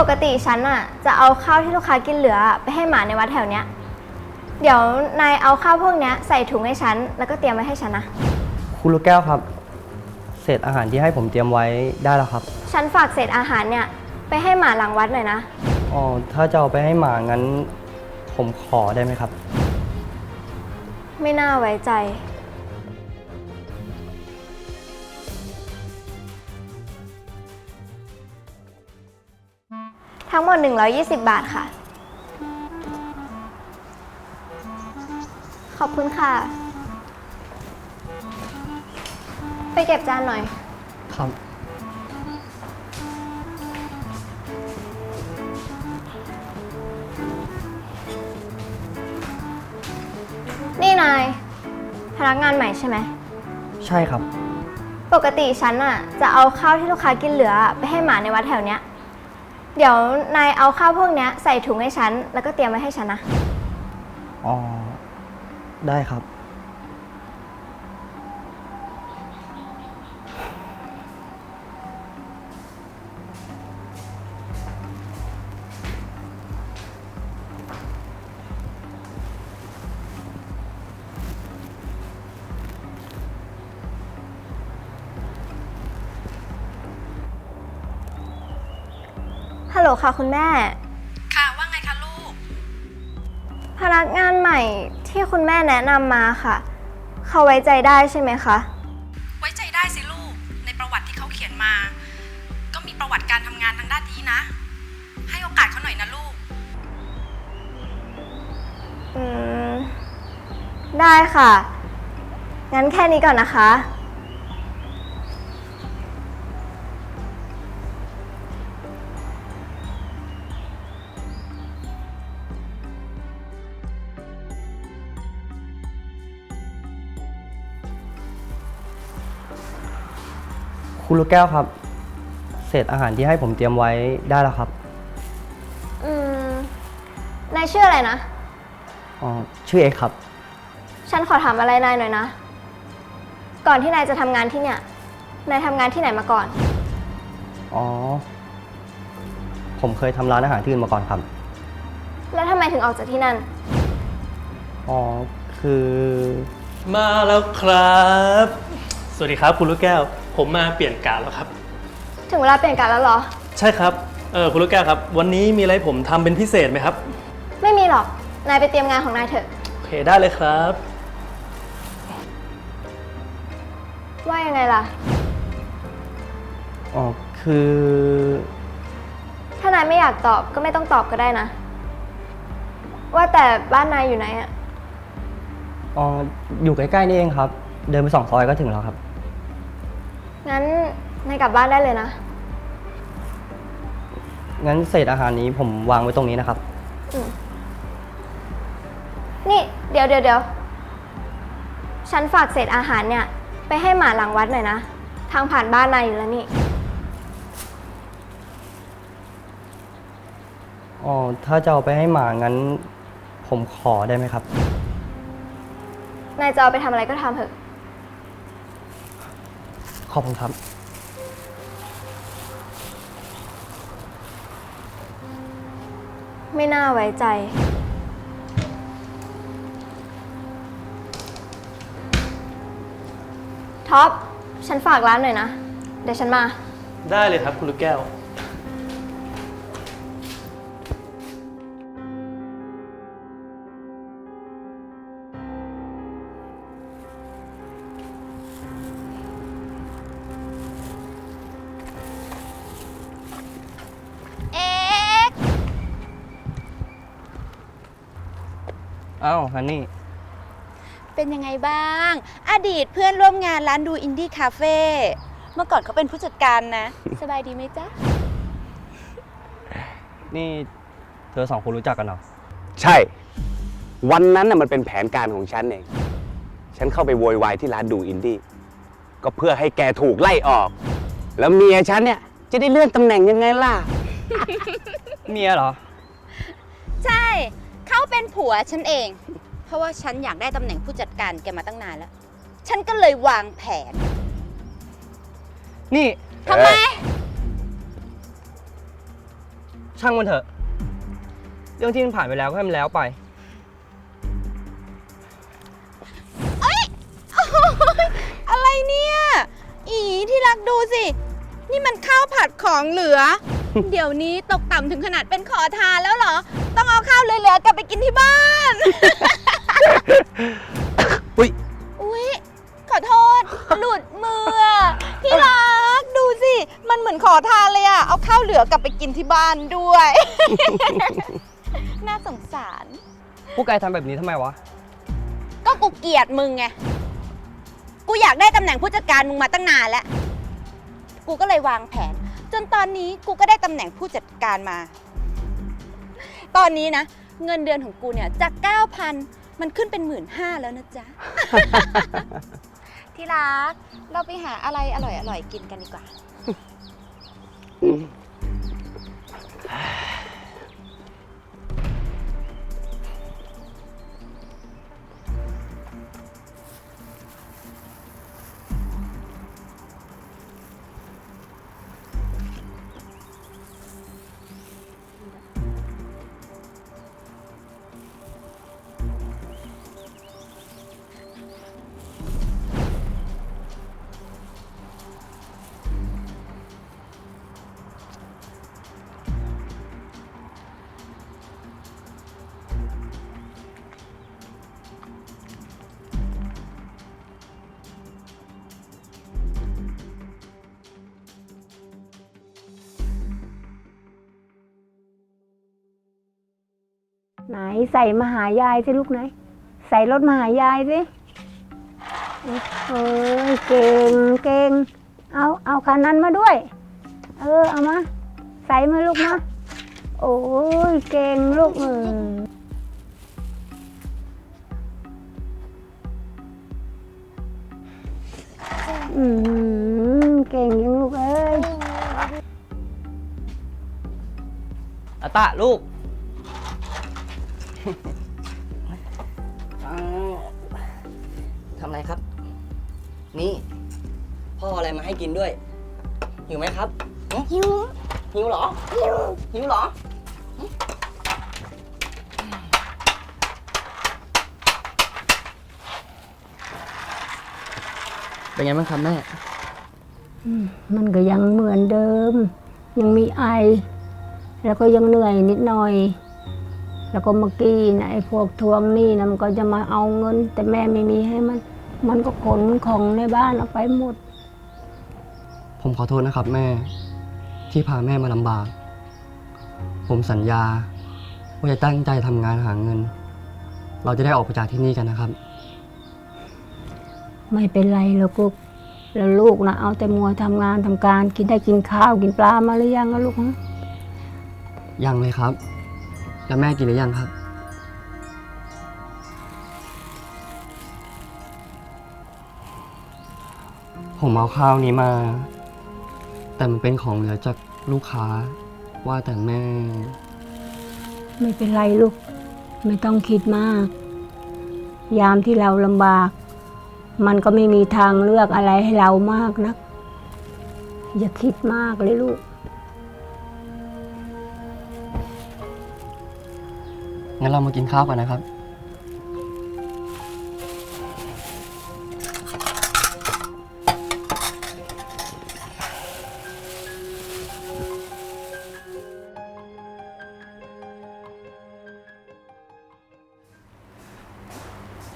ปกติฉันอะจะเอาข้าวที่ลูกค้ากินเหลือไปให้หมาในวัดแถวเนี้ย เดี๋ยวนายเอาข้าวพวกเนี้ยใส่ถุงให้ฉัน แล้วก็เตรียมไว้ให้ฉันนะ คุณลูกแก้วครับ เศษอาหารที่ให้ผมเตรียมไว้ได้แล้วครับ ฉันฝากเศษอาหารเนี่ยไปให้หมาหลังวัดหน่อยนะ อ๋อ ถ้าจะเอาไปให้หมางั้น ผมขอได้ไหมครับ ไม่น่าไว้ใจ ทั้งหมด 120 บาทค่ะ ขอบคุณค่ะ ไปเก็บจานหน่อย ครับ นี่นาย พนักงานใหม่ใช่ไหม ใช่ครับ ปกติฉันอะจะเอาข้าวที่ลูกค้ากินเหลือ ไปให้หมาในวัดแถวเนี้ย เดี๋ยวนายเอาข้าวพวกเนี้ยใส่ถุงให้ฉัน แล้วก็เตรียมไว้ให้ฉันนะ อ๋อ ได้ครับ ฮัลโหลค่ะคุณแม่ ค่ะว่าไงคะลูก พนักงานใหม่ที่คุณแม่แนะนำมาค่ะ เขาไว้ใจได้ใช่ไหมคะ ไว้ใจได้สิลูก ในประวัติที่เขาเขียนมา ก็มีประวัติการทำงานทางด้านนี้นะ ให้โอกาสเขาหน่อยนะลูก อืม ได้ค่ะ งั้นแค่นี้ก่อนนะคะ คุณลูกแก้วครับ เศษอาหารที่ให้ผมเตรียมไว้ได้แล้วครับอืมนายชื่ออะไรนะ อ๋อชื่อเอกครับ ฉันขอถามอะไรนายหน่อยนะ ก่อนที่นายจะทำงานที่เนี่ย นายทำงานที่ไหนมาก่อน อ๋อ ผมเคยทำร้านอาหารที่อื่นมาก่อนครับ แล้วทำไมถึงออกจากที่นั่น อ๋อ คือ มาแล้วครับ สวัสดีครับคุณลูกแก้ว ผมมาเปลี่ยนกะแล้วครับ ถึงเวลาเปลี่ยนการแล้วเหรอ ใช่ครับเออคุณลูกแก้วครับ วันนี้มีอะไรให้ผมทำเป็นพิเศษไหมครับ ไม่มีหรอก นายไปเตรียมงานของนายเถอะ โอเคได้เลยครับ ว่ายังไงล่ะ อ๋อคือ ถ้านายไม่อยากตอบก็ไม่ต้องตอบก็ได้นะ ว่าแต่บ้านนายอยู่ไหนอะ อ๋อ อยู่ใกล้ๆนี่เองครับ เดินไปสองซอยก็ถึงแล้วครับ งั้นนายกลับบ้านได้เลยนะ งั้นเศษอาหารนี้ผมวางไว้ตรงนี้นะครับ อืมนี่เดี๋ยวเดี๋ยวเดี๋ยวฉันฝากเศษอาหารเนี่ย ไปให้หมาหลังวัดหน่อยนะ ทางผ่านบ้านนายอยู่แล้วนี่ อ๋อ ถ้าจะเอาไปให้หมางั้น ผมขอได้ไหมครับ นายจะเอาไปทำอะไรก็ทำเถอะ ขอบคุณครับ ไม่น่าไว้ใจ ท็อป ฉันฝากร้านหน่อยนะ เดี๋ยวฉันมา ได้เลยครับ คุณลูกแก้ว เอ้าฮันนี่ เป็นยังไงบ้าง อดีตเพื่อนร่วมงานร้านดูอินดี้คาเฟ่เมื่อก่อนเขาเป็นผู้จัดการนะ สบายดีไหมจ๊ะ นี่เธอสองคนรู้จักกันเหรอ ใช่ วันนั้นน่ะมันเป็นแผนการของฉันเอง ฉันเข้าไปโวยวายที่ร้านดูอินดี้ ก็เพื่อให้แกถูกไล่ออก แล้วเมียฉันเนี่ยจะได้เลื่อนตำแหน่งยังไงล่ะ เมียเหรอใช่ เขาเป็นผัวฉันเอง เพราะว่าฉันอยากได้ตำแหน่งผู้จัดการแกมาตั้งนานแล้ว ฉันก็เลยวางแผนนี่ทำไม ช่างมันเถอะ เรื่องที่มันผ่านไปแล้วก็ให้มันแล้วไปอะไรเนี่ย อีที่รักดูสิ นี่มันข้าวผัดของเหลือ เดี๋ยวนี้ตกต่ำถึงขนาดเป็นขอทานแล้วเหรอต้อง เอาข้าวเหลือๆกลับไปกินที่บ้าน อุ้ยอุ๊ยขอโทษ หลุดมืออะที่รักดูสิ มันเหมือนขอทานเลยอะเอาข้าวเหลือกลับไปกินที่บ้านด้วย น่าสงสาร พวกแกทำแบบนี้ทำไมวะ ก็กูเกลียดมึงไง กูอยากได้ตำแหน่งผู้จัดการมึงมาตั้งนานแล้ว กูก็เลยวางแผน จนตอนนี้กูก็ได้ตำแหน่งผู้จัดการมา ตอนนี้นะ เงินเดือนของกูเนี่ยจาก9,000 มันขึ้นเป็นหมื่นห้าแล้วนะจ๊ะ ที่รัก เราไปหาอะไรอร่อยๆกินกันดีกว่า ไหนใส่มาหายายสิลูกไหน ใส่รถมาหายายสิเอ้ยเก่งเก่งเอาเอาคันนั้นมาด้วย เออเอามา ใส่มาลูกมาโอ้ยเก่งลูกเอออืมเก่งยังลูกเอ้ยอาตะลูก อ่าทำอะไรครับ นี่ พ่อเอาอะไรมาให้กินด้วย หิวไหมครับหิวหิวเหรอ หิวหิวเหรอ เป็นไงบ้างครับแม่มันก็ยังเหมือนเดิม ยังมีไอ แล้วก็ยังเหนื่อยนิดหน่อย แล้วก็เมื่อกี้นะไอ้พวกทวงหนี้นะมันก็จะมาเอาเงิน แต่แม่ไม่มีให้มัน มันก็ขนของในบ้านเอาไปหมด ผมขอโทษนะครับแม่ที่พาแม่มาลำบาก ผมสัญญา ว่าจะตั้งใจทำงานหาเงิน เราจะได้ออกไปจากที่นี่กันนะครับ ไม่เป็นไรหรอกลูกแล้วลูกนะเอาแต่มัวทำงานทำการกินได้กินข้าวกินปลามาหรือยังอะลูกฮะ ยังเลยครับ แล้วแม่กินหรือยังครับ ผมเอาข้าวนี้มา แต่มันเป็นของเหลือจากลูกค้า ว่าแต่แม่ ไม่เป็นไรลูก ไม่ต้องคิดมาก ยามที่เราลำบาก มันก็ไม่มีทางเลือกอะไรให้เรามากนัก อย่าคิดมากเลยลูก งั้นเรามากินข้าวกันนะครับ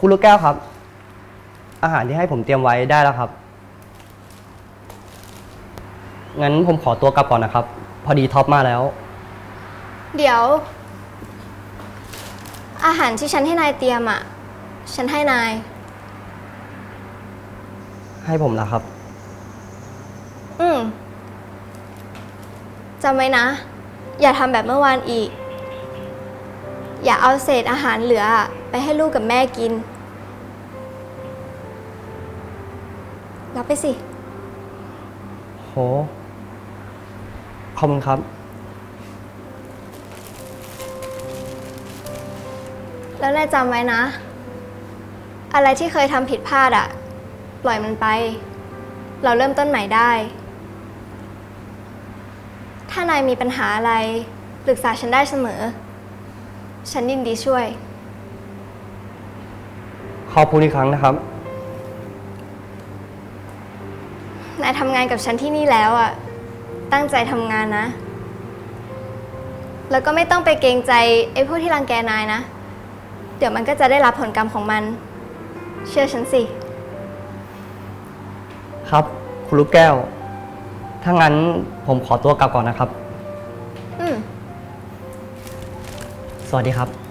คุณลูกแก้วครับ อาหารที่ให้ผมเตรียมไว้ได้แล้วครับ งั้นผมขอตัวกลับก่อนนะครับ พอดีท็อปมาแล้ว เดี๋ยว อาหารที่ฉันให้นายเตรียมอะ ฉันให้นาย ให้ผมละครับ อืมจำไว้นะ อย่าทำแบบเมื่อวานอีก อย่าเอาเศษอาหารเหลืออะไปให้ลูกกับแม่กิน รับไปสิ โห ขอบคุณครับ แล้วนายจำไว้นะ อะไรที่เคยทำผิดพลาดอะปล่อยมันไป เราเริ่มต้นใหม่ได้ ถ้านายมีปัญหาอะไรปรึกษาฉันได้เสมอ ฉันยินดีช่วย ขอบคุณอีกครั้งนะครับ นายทำงานกับฉันที่นี่แล้วอะตั้งใจทำงานนะ แล้วก็ไม่ต้องไปเกรงใจไอ้พวกที่รังแกนายนะ เดี๋ยวมันก็จะได้รับผลกรรมของมัน เชื่อฉันสิ ครับ คุณลูกแก้ว ถ้างั้นผมขอตัวกลับก่อนนะครับ อืม สวัสดีครับ